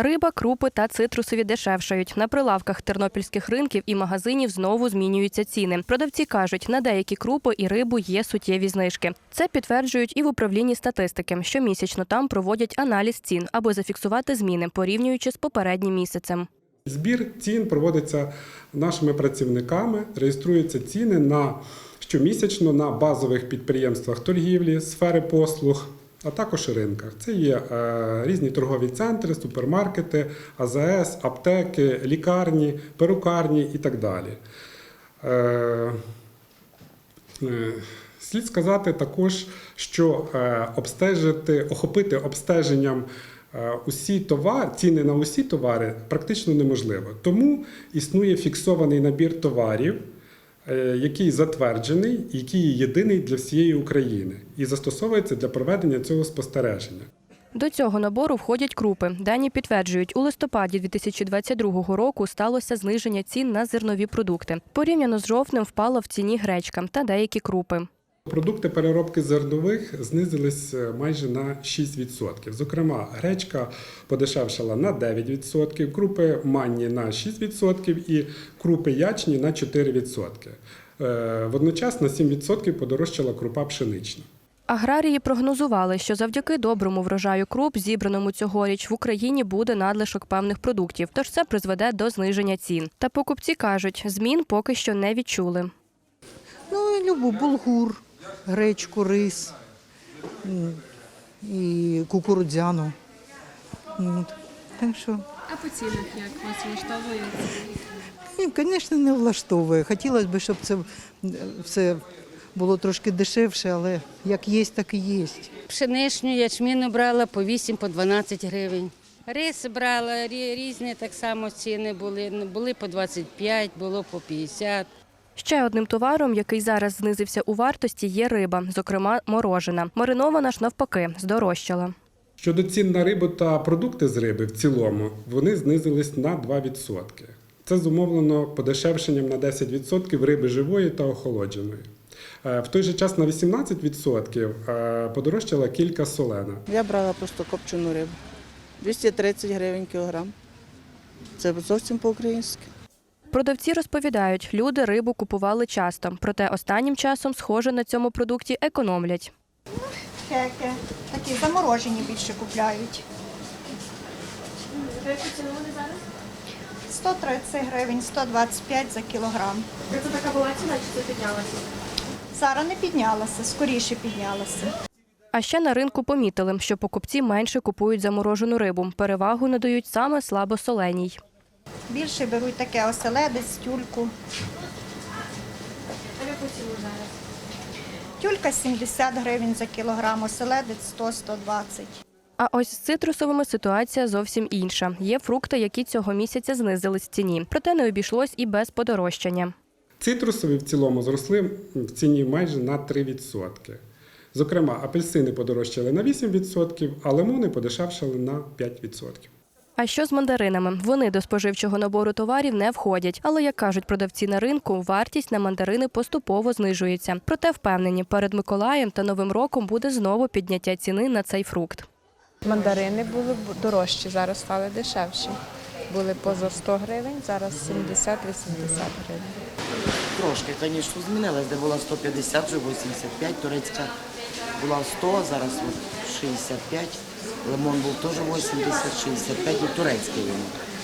Риба, крупи та цитрусові дешевшають. На прилавках тернопільських ринків і магазинів знову змінюються ціни. Продавці кажуть, на деякі крупи і рибу є суттєві знижки. Це підтверджують і в управлінні статистики. Щомісячно там проводять аналіз цін, аби зафіксувати зміни, порівнюючи з попереднім місяцем. Збір цін проводиться нашими працівниками, реєструються ціни на щомісячно на базових підприємствах торгівлі, сфери послуг, а також ринках. Це є е, різні торгові центри, супермаркети, АЗС, аптеки, лікарні, перукарні і так далі. Е, Е, Слід сказати також, що обстежити, охопити обстеженням усі товари, ціни на усі товари практично неможливо. Тому існує фіксований набір товарів, який затверджений, який єдиний для всієї України і застосовується для проведення цього спостереження. До цього набору входять крупи. Дані підтверджують, у листопаді 2022 року сталося зниження цін на зернові продукти. Порівняно з жовтнем впала в ціні гречка та деякі крупи. Продукти переробки зернових знизились е, майже на 6%. Зокрема, гречка подешевшала на 9%, крупи манні на 6% і крупи ячні на 4%. Е, Водночас на 7% подорожчала крупа пшенична. Аграрії прогнозували, що завдяки доброму врожаю круп, зібраному цьогоріч в Україні буде надлишок певних продуктів, тож це призведе до зниження цін. Та покупці кажуть, змін поки що не відчули. Ну, любу булгур, гречку, рис і кукурудзяну. От. Так що, А по цінах як вас влаштовує? ні, звісно, не влаштовує. Хотілося б, щоб це все було трошки дешевше, але як є, так і є. Пшеничну ячміну брала по 8 по 12 гривень. Рис брала різні так само ціни були. Були по 25, було по 50. Ще одним товаром, який зараз знизився у вартості, є риба, зокрема морожена. Маринована ж навпаки здорожчала. Щодо цін на рибу та продукти з риби в цілому, вони знизились на 2%. Це зумовлено подешевшенням на 10% риби живої та охолодженої. Е, В той же час на 18% е, подорожчала кілька солена. Я брала просто копчену рибу. 230 гривень кілограм. Це зовсім по-українськи. Продавці розповідають, люди рибу купували часто, проте останнім часом, схоже, на цьому продукті економлять. Кеки. Такі заморожені більше купляють. 130 гривень, 125 за кілограм. Це така була ціна, чи це піднялася? Зараз не піднялася, скоріше піднялася. А ще на ринку помітили, що покупці менше купують заморожену рибу. Перевагу надають саме слабосоленій. Більше беруть таке оселедець, тюльку. А яку ціну зараз? Тюлька 70 гривень за кілограм, оселедець 100-120. А ось з цитрусовими ситуація зовсім інша. Є фрукти, які цього місяця знизились в ціні, проте не обійшлось і без подорожчання. Цитрусові в цілому зросли в ціні майже на 3%. Зокрема, апельсини подорожчали на 8%, а лимони подешевшали на 5%. А що з мандаринами? Вони до споживчого набору товарів не входять. Але як кажуть продавці на ринку, вартість на мандарини поступово знижується. Проте впевнені, перед Миколаєм та Новим роком буде знову підняття ціни на цей фрукт. Мандарини були б дорожчі, зараз стали дешевші. Були поза 100 гривень, зараз 70-80 гривень. Трошки, звісно, змінилась, де була 150, вже 85, турецька була 100, зараз от 65, лимон був теж 80, 65 ну турецький він.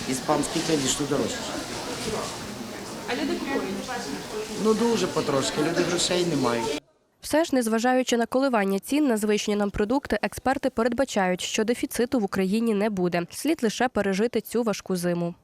Іспанський, звісно, дорожче. А люди купують. Ну дуже потрошки, люди грошей не мають. Все ж, незважаючи на коливання цін на звичні нам продукти, експерти передбачають, що дефіциту в Україні не буде. Слід лише пережити цю важку зиму.